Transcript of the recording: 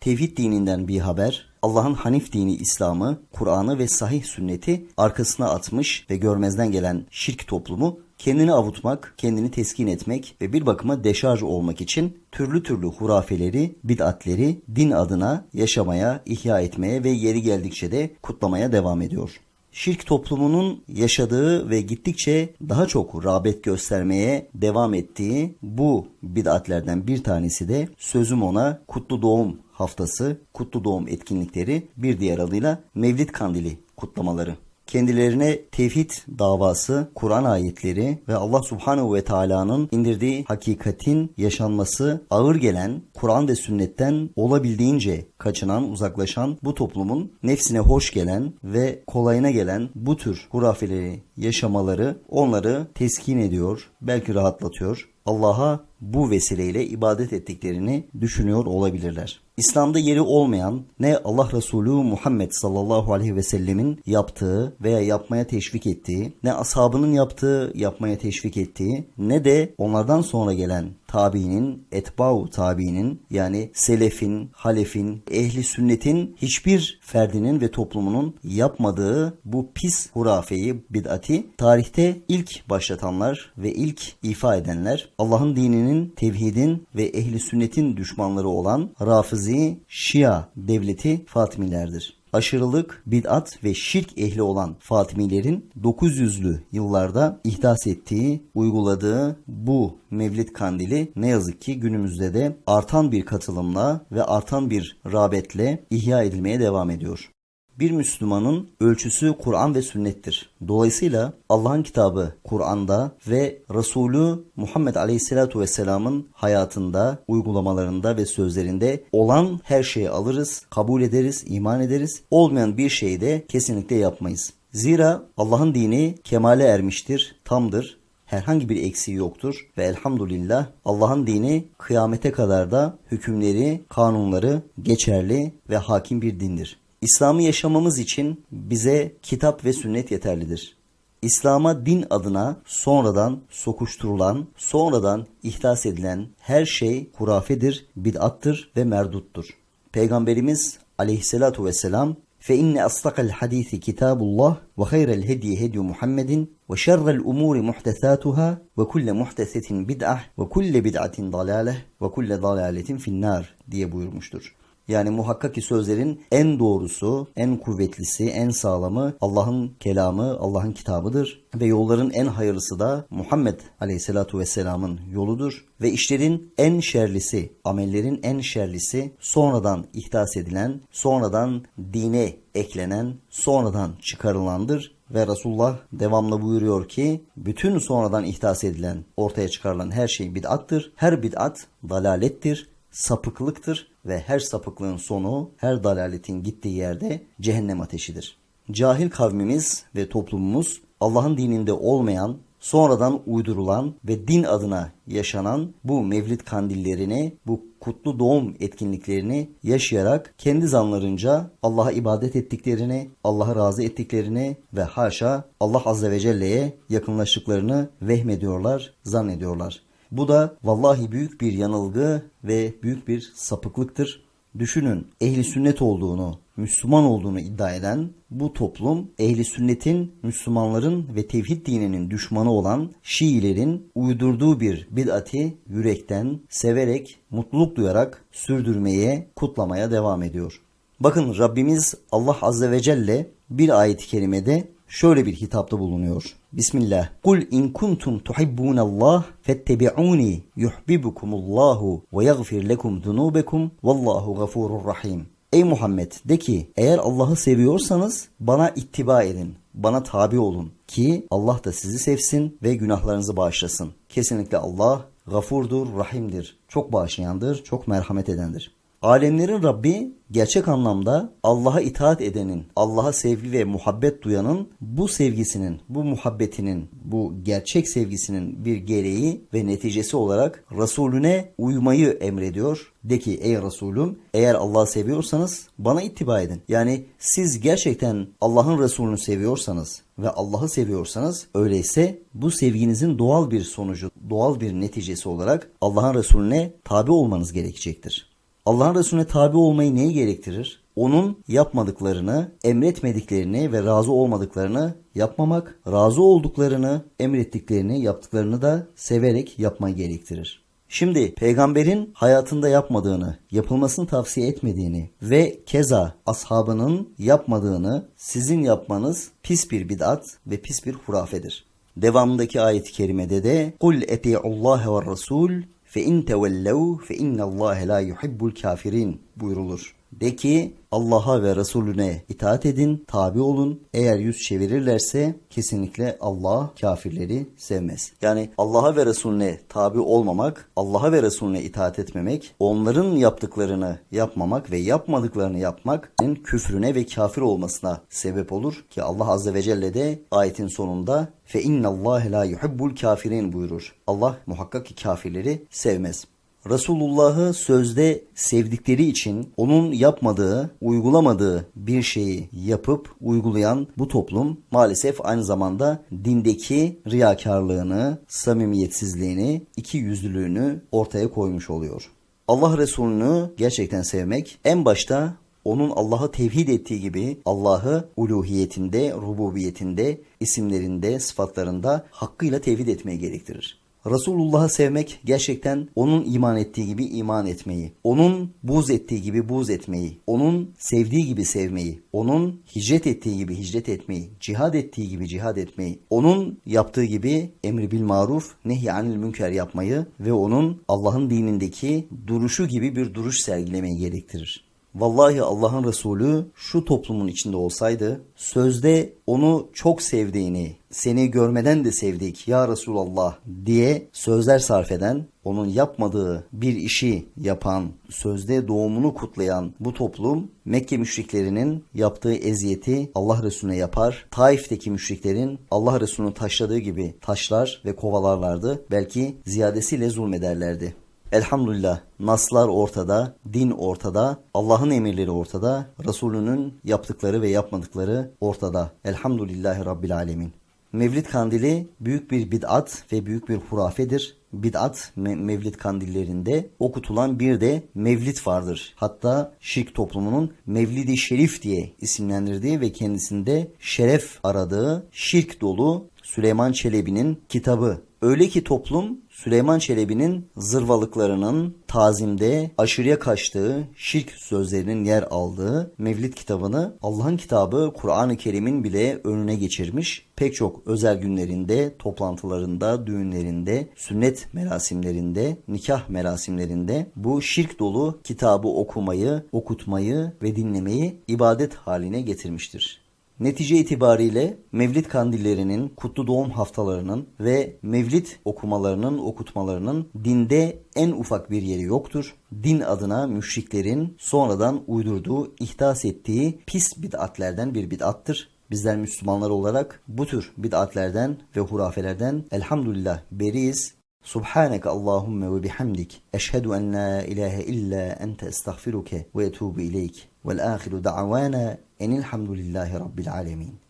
tevhid dininden bir haber, Allah'ın Hanif dini İslam'ı, Kur'an'ı ve sahih sünneti arkasına atmış ve görmezden gelen şirk toplumu kendini avutmak, kendini teskin etmek ve bir bakıma deşarj olmak için türlü türlü hurafeleri, bid'atleri din adına yaşamaya, ihya etmeye ve yeri geldikçe de kutlamaya devam ediyor. Şirk toplumunun yaşadığı ve gittikçe daha çok rağbet göstermeye devam ettiği bu bid'atlerden bir tanesi de sözüm ona kutlu doğum haftası, kutlu doğum etkinlikleri bir diğer adıyla Mevlid Kandili kutlamaları kendilerine tevhid davası, Kur'an ayetleri ve Allah Subhanahu ve Taala'nın indirdiği hakikatin yaşanması ağır gelen Kur'an ve sünnetten olabildiğince kaçınan, uzaklaşan bu toplumun nefsine hoş gelen ve kolayına gelen bu tür hurafeleri yaşamaları onları teskin ediyor, belki rahatlatıyor. Allah'a bu vesileyle ibadet ettiklerini düşünüyor olabilirler. İslam'da yeri olmayan ne Allah Resulü Muhammed sallallahu aleyhi ve sellemin yaptığı veya yapmaya teşvik ettiği, ne ashabının yaptığı, yapmaya teşvik ettiği, ne de onlardan sonra gelen tabiinin, etbau tabiinin yani selefin, halefin, ehli sünnetin hiçbir ferdinin ve toplumunun yapmadığı bu pis hurafeyi, bid'ati tarihte ilk başlatanlar ve ilk ifa edenler Allah'ın dininin, tevhidin ve ehli sünnetin düşmanları olan Rafizi, Şia devleti Fatimilerdir aşırılık, bid'at ve şirk ehli olan Fatimilerin 900'lü yıllarda ihdas ettiği, uyguladığı bu Mevlid Kandili ne yazık ki günümüzde de artan bir katılımla ve artan bir rağbetle ihya edilmeye devam ediyor. Bir Müslümanın ölçüsü Kur'an ve sünnettir. Dolayısıyla Allah'ın kitabı Kur'an'da ve Resulü Muhammed Aleyhisselatu Vesselam'ın hayatında, uygulamalarında ve sözlerinde olan her şeyi alırız, kabul ederiz, iman ederiz. Olmayan bir şeyi de kesinlikle yapmayız. Zira Allah'ın dini kemale ermiştir, tamdır, herhangi bir eksiği yoktur ve elhamdülillah Allah'ın dini kıyamete kadar da hükümleri, kanunları geçerli ve hakim bir dindir. İslam'ı yaşamamız için bize kitap ve sünnet yeterlidir. İslam'a din adına sonradan sokuşturulan, sonradan ihdas edilen her şey hurafedir, bid'attır ve merduttur. Peygamberimiz aleyhissalatu vesselam fe inne astakal hadisi kitabullah ve hayrel hediye hedyu Muhammedin ve şerrel umuri muhtesatuhâ ve kulle muhtesetin bid'ah ve kulle bid'atin dalaleh ve kulle dalaletin finnar diye buyurmuştur. Yani muhakkak ki sözlerin en doğrusu, en kuvvetlisi, en sağlamı Allah'ın kelamı, Allah'ın kitabıdır. Ve yolların en hayırlısı da Muhammed Aleyhisselatu Vesselam'ın yoludur. Ve işlerin en şerlisi, amellerin en şerlisi sonradan ihdas edilen, sonradan dine eklenen, sonradan çıkarılandır. Ve Resulullah devamlı buyuruyor ki bütün sonradan ihdas edilen, ortaya çıkarılan her şey bid'attır. Her bid'at dalalettir, sapıklıktır ve her sapıklığın sonu, her dalaletin gittiği yerde cehennem ateşidir. Cahil kavmimiz ve toplumumuz Allah'ın dininde olmayan, sonradan uydurulan ve din adına yaşanan bu mevlid kandillerini, bu kutlu doğum etkinliklerini yaşayarak kendi zanlarınca Allah'a ibadet ettiklerini, Allah'a razı ettiklerini ve haşa Allah Azze ve Celle'ye yakınlaştıklarını vehmediyorlar, zannediyorlar. Bu da vallahi büyük bir yanılgı ve büyük bir sapıklıktır. Düşünün ehli sünnet olduğunu, Müslüman olduğunu iddia eden bu toplum ehli sünnetin, Müslümanların ve tevhid dininin düşmanı olan Şiilerin uydurduğu bir bid'ati yürekten, severek, mutluluk duyarak sürdürmeye, kutlamaya devam ediyor. Bakın Rabbimiz Allah Azze ve Celle bir ayet-i kerimede şöyle bir hitapta bulunuyor. Bismillah. Kul in kuntum tuhibbunallah fettebi'uni yuhibbukumullahu ve yaghfir lekum zunubekum vallahu gafurur rahim. Ey Muhammed de ki eğer Allah'ı seviyorsanız bana ittiba edin. Bana tabi olun ki Allah da sizi sevsin ve günahlarınızı bağışlasın. Kesinlikle Allah gafurdur, rahimdir. Çok bağışlayandır, çok merhamet edendir. Alemlerin Rabbi gerçek anlamda Allah'a itaat edenin, Allah'a sevgi ve muhabbet duyanın bu sevgisinin, bu muhabbetinin, bu gerçek sevgisinin bir gereği ve neticesi olarak Resulüne uymayı emrediyor. De ki ey Resulüm eğer Allah'ı seviyorsanız bana ittiba edin. Yani siz gerçekten Allah'ın Resulünü seviyorsanız ve Allah'ı seviyorsanız öyleyse bu sevginizin doğal bir sonucu, doğal bir neticesi olarak Allah'ın Resulüne tabi olmanız gerekecektir. Allah'ın Resulüne tabi olmayı neyi gerektirir? Onun yapmadıklarını, emretmediklerini ve razı olmadıklarını yapmamak, razı olduklarını, emrettiklerini, yaptıklarını da severek yapmayı gerektirir. Şimdi peygamberin hayatında yapmadığını, yapılmasını tavsiye etmediğini ve keza ashabının yapmadığını sizin yapmanız pis bir bid'at ve pis bir hurafedir. Devamındaki ayet-i kerimede de kul eti'ullaha ve rasul fe in tevellev fe innallâhe la yuhibbul kafirin buyurulur. De ki Allah'a ve Resulüne itaat edin, tabi olun. Eğer yüz çevirirlerse kesinlikle Allah kafirleri sevmez. Yani Allah'a ve Resulüne tabi olmamak, Allah'a ve Resulüne itaat etmemek, onların yaptıklarını yapmamak ve yapmadıklarını yapmakın küfrüne ve kafir olmasına sebep olur ki Allah azze ve celle de ayetin sonunda fe innallâhe la yuhibbul kafirin buyurur. Allah muhakkak ki kafirleri sevmez. Resulullah'ı sözde sevdikleri için onun yapmadığı, uygulamadığı bir şeyi yapıp uygulayan bu toplum maalesef aynı zamanda dindeki riyakarlığını, samimiyetsizliğini, iki yüzlülüğünü ortaya koymuş oluyor. Allah Resulü'nü gerçekten sevmek en başta onun Allah'a tevhid ettiği gibi Allah'ı uluhiyetinde, rububiyetinde, isimlerinde, sıfatlarında hakkıyla tevhid etmeyi gerektirir. Resulullah'ı sevmek gerçekten onun iman ettiği gibi iman etmeyi, onun buz ettiği gibi buz etmeyi, onun sevdiği gibi sevmeyi, onun hicret ettiği gibi hicret etmeyi, cihad ettiği gibi cihad etmeyi, onun yaptığı gibi emri bil maruf, nehy anil münker yapmayı ve onun Allah'ın dinindeki duruşu gibi bir duruş sergilemeyi gerektirir. Vallahi Allah'ın Resulü şu toplumun içinde olsaydı sözde onu çok sevdiğini, seni görmeden de sevdik ya Resulallah diye sözler sarf eden, onun yapmadığı bir işi yapan, sözde doğumunu kutlayan bu toplum Mekke müşriklerinin yaptığı eziyeti Allah Resulüne yapar. Taif'teki müşriklerin Allah Resulü'nü taşladığı gibi taşlar ve kovalarlardı. Belki ziyadesiyle zulmederlerdi. Elhamdülillah naslar ortada, din ortada, Allah'ın emirleri ortada, Resulünün yaptıkları ve yapmadıkları ortada. Elhamdülillahi Rabbil Alemin. Mevlid kandili büyük bir bid'at ve büyük bir hurafedir. Bid'at me- mevlid kandillerinde okutulan bir de mevlid vardır. Hatta şirk toplumunun Mevlidi Şerif diye isimlendirdiği ve kendisinde şeref aradığı şirk dolu Süleyman Çelebi'nin kitabı. Öyle ki toplum Süleyman Çelebi'nin zırvalıklarının tazimde aşırıya kaçtığı, şirk sözlerinin yer aldığı Mevlid kitabını Allah'ın kitabı Kur'an-ı Kerim'in bile önüne geçirmiş. Pek çok özel günlerinde, toplantılarında, düğünlerinde, sünnet merasimlerinde, nikah merasimlerinde bu şirk dolu kitabı okumayı, okutmayı ve dinlemeyi ibadet haline getirmiştir. Netice itibariyle Mevlid kandillerinin, kutlu doğum haftalarının ve Mevlid okumalarının, okutmalarının dinde en ufak bir yeri yoktur. Din adına müşriklerin sonradan uydurduğu, ihdas ettiği pis bid'atlerden bir bid'attır. Bizler Müslümanlar olarak bu tür bid'atlerden ve hurafelerden elhamdülillah beriyiz. Subhaneke Allahümme ve bihamdik. Eşhedü en la ilahe illa ente estağfiruke ve etubu ileyk. والآخر دعوانا أن الحمد لله رب العالمين.